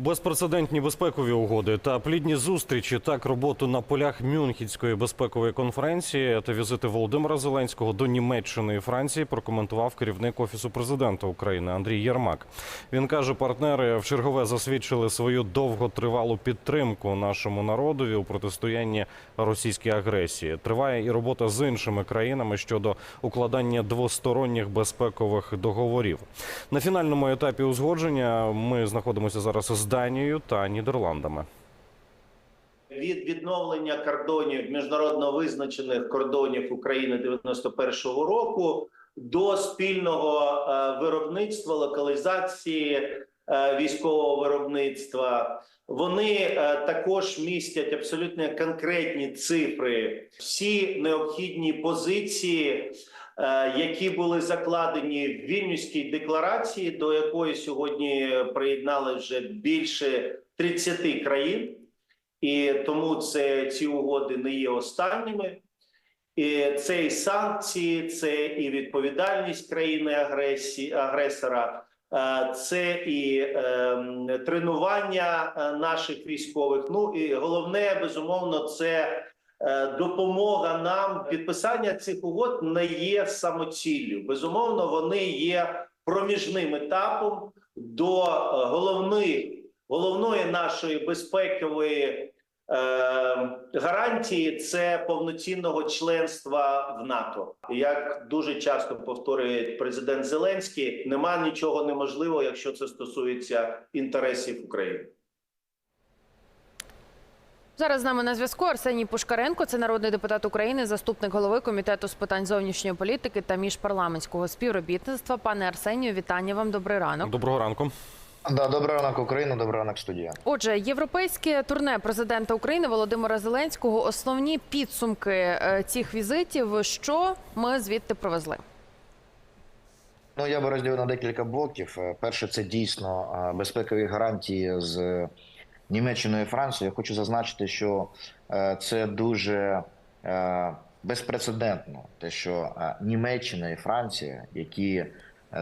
Безпрецедентні безпекові угоди та плідні зустрічі, так роботу на полях Мюнхенської безпекової конференції та візити Володимира Зеленського до Німеччини і Франції прокоментував керівник офісу президента України Андрій Єрмак. Він каже, партнери в чергове засвідчили свою довготривалу підтримку нашому народові у протистоянні російській агресії. Триває і робота з іншими країнами щодо укладання двосторонніх безпекових договорів. На фінальному етапі узгодження ми знаходимося зараз з Данією та Нідерландами. від відновлення кордонів міжнародно визначених кордонів України 91-го року до спільного е, виробництва локалізації е, військового виробництва. Вони е, також містять абсолютно конкретні цифри, всі необхідні позиції, які були закладені в Вільнюській декларації, до якої сьогодні приєднали вже більше 30 країн. І тому це ці угоди не є останніми. І це і санкції, це і відповідальність країни агресора, е, це і е, тренування е, наших військових. Ну і головне, безумовно, це е, допомога нам. Підписання цих угод не є самоціллю. Безумовно, вони є проміжним етапом до е, головних головної нашої безпекової е, гарантії це повноцінного членства в НАТО. Як дуже часто повторює президент Зеленський, нема нічого неможливого, якщо це стосується інтересів України. Зараз з нами на зв'язку Арсеній Пушкаренко, це народний депутат України, заступник голови комітету з питань зовнішньої політики та міжпарламентського співробітництва. Пане Арсенію, вітання вам. Добрий ранок. Доброго ранку. Да, добрий ранок, Україна, добрий ранок, студія. Отже, європейське турне президента України Володимира Зеленського. Основні підсумки е, цих візитів. Що ми звідти привезли? Ну я би розділив на декілька блоків. Е, Перше, це дійсно е, безпекові гарантії з Німеччиною і Францією. Я хочу зазначити, що е, це дуже е, безпрецедентно, те, що е, Німеччина і Франція, які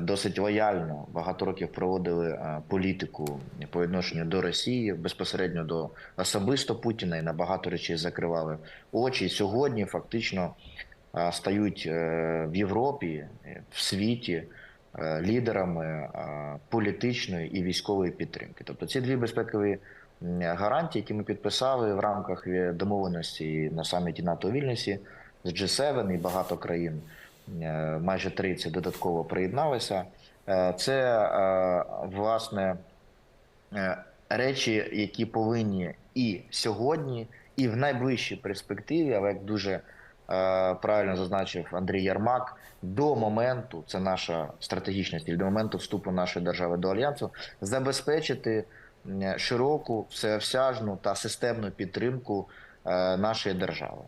досить лояльно багато років проводили політику по відношенню до Росії, безпосередньо до особисто Путіна і на багато речей закривали очі. Сьогодні фактично стають в Європі, в світі лідерами політичної і військової підтримки. Тобто ці дві безпекові гарантії, які ми підписали в рамках е, домовленості на саміті НАТО у Вільнюсі з G7 і багато країн, е, майже 30 додатково приєдналися. Е, Це власне речі, які повинні і сьогодні, і в найближчій перспективі, але як дуже правильно зазначив Андрій Ярмак, до моменту це наша стратегічна ціль, до моменту вступу нашої держави до альянсу, забезпечити широку, всеосяжну та системну підтримку е, нашої держави,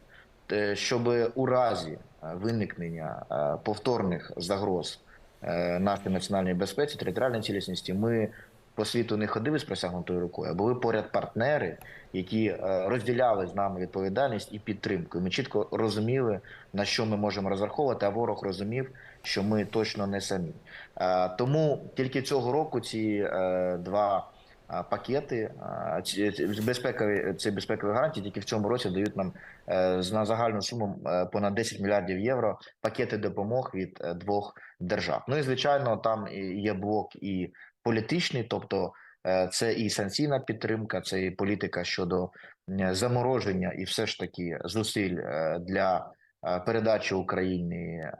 щоб у разі е, виникнення е, повторних загроз нашій національній безпеці, територіальній цілісності, ми по світу не ходили з присягнутою рукою, а були поряд партнери, які розділяли з нами відповідальність і підтримку. Ми чітко розуміли, на що ми можемо розраховувати, а ворог розумів, що ми точно не самі. Тому тільки цього року ці два пакети безпекові ці безпекові гарантії тільки в цьому році дають нам е, на загальну суму е, понад 10 мільярдів євро пакети допомог від е, двох держав. Ну і звичайно, там є блок і політичний, тобто це і санкційна підтримка, це і політика щодо замороження і все ж таки зусиль для передачі Україні е,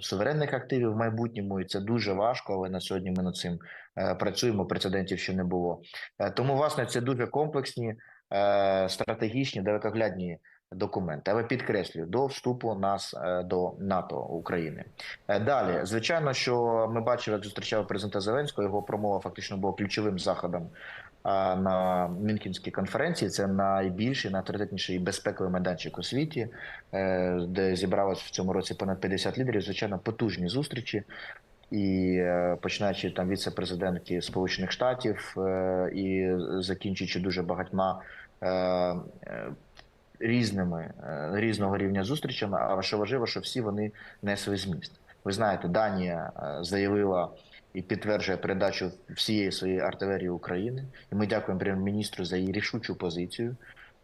суверенних активів в майбутньому, і це дуже важко. Але на сьогодні ми над цим е, працюємо. Прецедентів ще не було. Е, Тому, власне, це дуже комплексні, е, стратегічні, далекоглядні документи. Але підкреслюю до вступу нас е, до НАТО України. Е, Далі, звичайно, що ми бачили, як зустрічав президента Зеленського. Його промова фактично була ключовим заходом на Мюнхенській конференції. Це найбільший, найавторитетніший безпековий майданчик у світі, е, де зібралось в цьому році понад 50 лідерів. Звичайно, потужні зустрічі. І е, починаючи там віце-президентки Сполучених Штатів е, і закінчуючи дуже багатьма різними різного рівня зустрічами. Але що важливо, що всі вони несли зміст. Ви знаєте, Данія е, заявила і підтверджує передачу всієї своєї артилерії України. І ми дякуємо прем'єр-міністру за її рішучу позицію.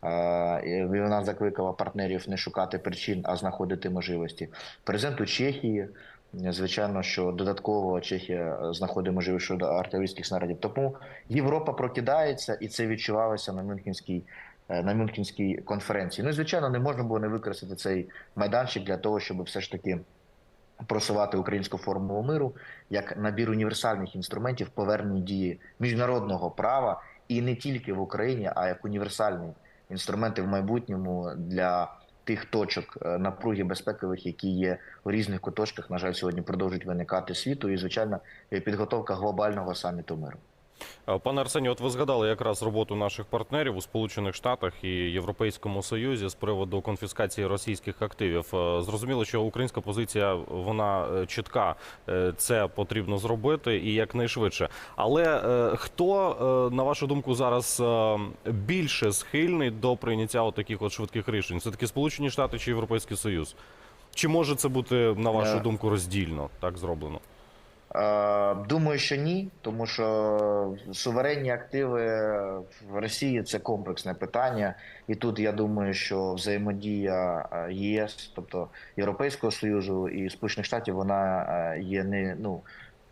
Е, Вона закликала партнерів не шукати причин, а знаходити можливості. Президенту Чехії, звичайно, що додатково Чехія знаходить можливість щодо артилерійських снарядів. Тому Європа прокидається, і це відчувалося на Мюнхенській е, на Мюнхенській конференції. Ну звичайно, не можна було не використати цей майданчик для того, щоб все ж таки просувати українську формулу миру як набір універсальних інструментів повернення дії міжнародного права і не тільки в Україні, а як універсальні інструменти в майбутньому для тих точок е, напруги безпекових, які є у різних куточках. На жаль, сьогодні продовжують виникати світу, і звичайно підготовка глобального саміту миру. Е, Пане Арсенію, от ви згадали якраз роботу наших партнерів у Сполучених Штатах і Європейському Союзі з приводу конфіскації російських активів. Е, Зрозуміло, що українська позиція вона е, чітка. Це потрібно зробити і якнайшвидше. Але хто, на вашу думку, зараз більше схильний до прийняття от таких от швидких рішень? Все таки Сполучені Штати чи Європейський Союз? Чи може це бути на вашу думку роздільно так зроблено? Е, Думаю, що ні, тому що суверенні активи в Росії це комплексне питання, і тут я думаю, що взаємодія е, ЄС, тобто Європейського союзу і Сполучених Штатів, вона е, є не ну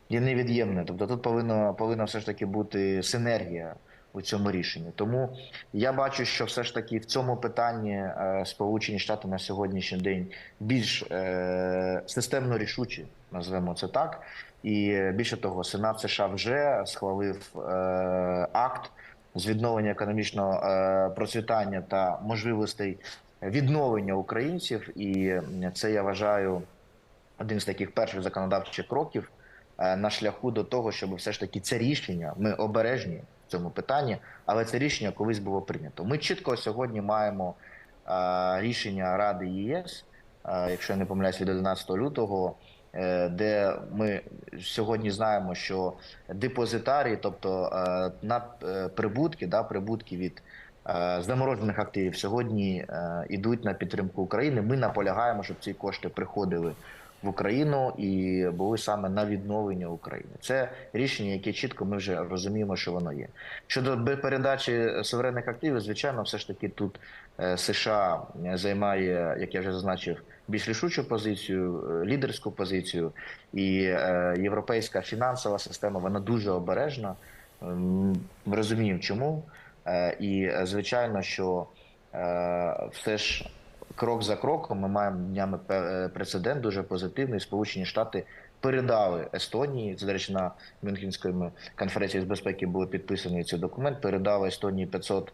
є невід'ємною. Тобто тут повинна повинна все ж таки бути синергія у цьому рішенні. Тому я бачу, що все ж таки в цьому питанні е, Сполучені Штати на сьогоднішній день більш е, системно рішучі, назвемо це так. І е, більше того, Сенат США вже схвалив акт з відновлення економічного процвітання та можливостей відновлення українців. І це я вважаю один з таких перших законодавчих кроків на шляху до того, щоб все ж таки це рішення ми обережні цьому питанні, але це рішення колись було прийнято. Ми чітко сьогодні маємо рішення Ради ЄС, якщо я не помиляюсь, від 11 лютого. е, Де ми сьогодні знаємо, що депозитарії, тобто е, е, прибутки, да, прибутки від заморожених активів, сьогодні йдуть на підтримку України. Ми наполягаємо, щоб ці кошти приходили в Україну і були саме на відновлення України. Це рішення, яке чітко ми вже розуміємо, що воно є. Щодо передачі суверенних активів, звичайно, все ж таки тут е, США займає, як я вже зазначив, більш рішучу позицію, е, лідерську позицію, і е, європейська фінансова система вона дуже обережна. Ем, Ми розуміємо, чому. І звичайно, що все ж крок за кроком ми маємо днями е, прецедент дуже позитивний. Сполучені Штати передали Естонії. Це до речі, на Мюнхенській конференції з безпеки були підписані ці документ. Передали Естонії 500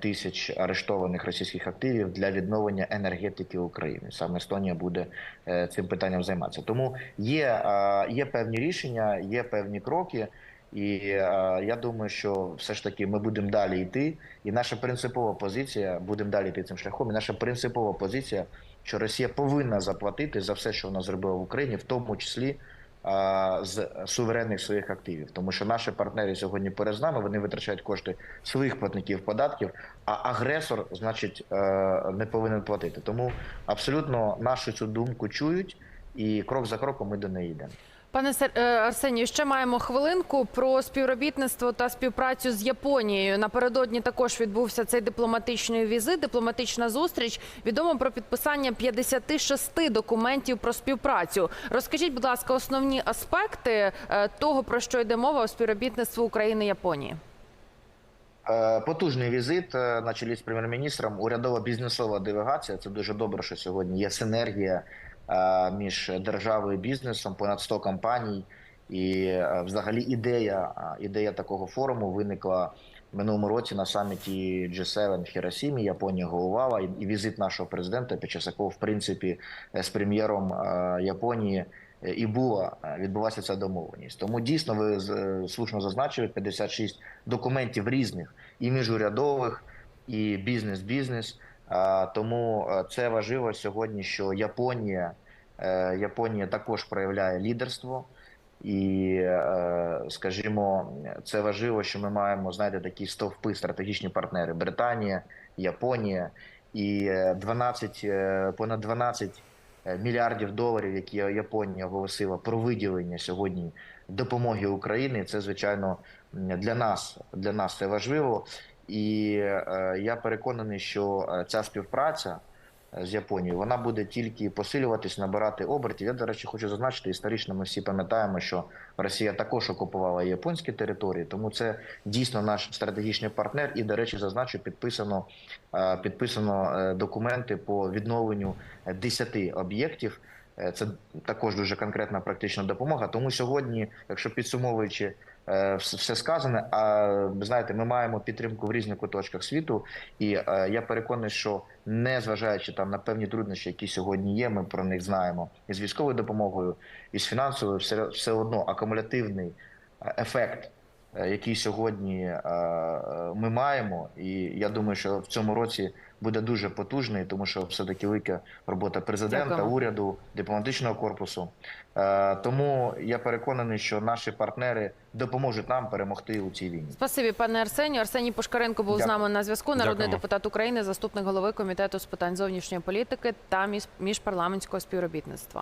тисяч арештованих російських активів для відновлення енергетики України. Саме Естонія буде е, цим питанням займатися. Тому є, е, є певні рішення, є певні кроки. І е, я думаю, що все ж таки ми будемо далі йти. І наша принципова позиція будемо далі йти цим шляхом. І наша принципова позиція, що Росія повинна заплатити за все, що вона зробила в Україні, в тому числі а, з суверенних своїх активів, тому що наші партнери сьогодні перед нами вони витрачають кошти своїх платників податків, а агресор, значить, е, не повинен платити. Тому абсолютно нашу цю думку чують, і крок за кроком ми до неї йдемо. Пане е, Арсенію, ще маємо хвилинку про співробітництво та співпрацю з Японією. Напередодні також відбувся цей дипломатичний візит, дипломатична зустріч. Відомо про підписання 56 документів про співпрацю. Розкажіть, будь ласка, основні аспекти е, того, про що йде мова у співробітництві України і Японії. Е, Потужний візит на чолі з прем'єр-міністром. Урядова бізнесова делегація. Це дуже добре, що сьогодні є синергія між державою і бізнесом, понад 100 компаній. І е, взагалі ідея, ідея такого форуму виникла в минулому році на саміті G7 в Хіросімі. Японія головувала і візит нашого президента, під час якого, в принципі, е, з прем'єром е, Японії і була відбулася ця домовленість. Тому дійсно ви слушно зазначили 56 документів різних і міжурядових, і бізнес-бізнес. Тому е, це важливо сьогодні, що Японія, е, Японія також проявляє лідерство. І, е, скажімо, це важливо, що ми маємо знаєте, такі стовпи, стратегічні партнери: Британія, Японія і е, 12, е, понад 12 е, мільярдів доларів, які Японія оголосила про виділення сьогодні допомоги Україні. Це звичайно для нас для нас це важливо, і е, я переконаний, що е, ця співпраця е, з Японією вона буде тільки посилюватись, набирати обертів. Я, до речі, хочу зазначити, історично ми всі пам'ятаємо, що Росія також окупувала японські території, тому це дійсно наш стратегічний партнер. І, до речі, зазначу, підписано, підписано документи по відновленню 10 об'єктів. Це також дуже конкретна практична допомога. Тому сьогодні, якщо підсумовуючи все сказане, а ви знаєте, ми маємо підтримку в різних куточках світу, і е, я переконаний, що не зважаючи там на певні труднощі, які сьогодні є, ми про них знаємо і з військовою допомогою, і з фінансовою, все, все одно акумулятивний е, ефект, е, який сьогодні е, е, ми маємо, і я думаю, що в цьому році буде дуже потужний, тому що все таки велика робота президента, Дякуємо. уряду, дипломатичного корпусу. Е, Тому я переконаний, що наші партнери допоможуть нам перемогти у цій війні. Спасибі, пане Арсенію. Арсеній Пушкаренко був з нами на зв'язку. Народний Дякуємо. депутат України, заступник голови комітету з питань зовнішньої політики та між- міжпарламентського співробітництва.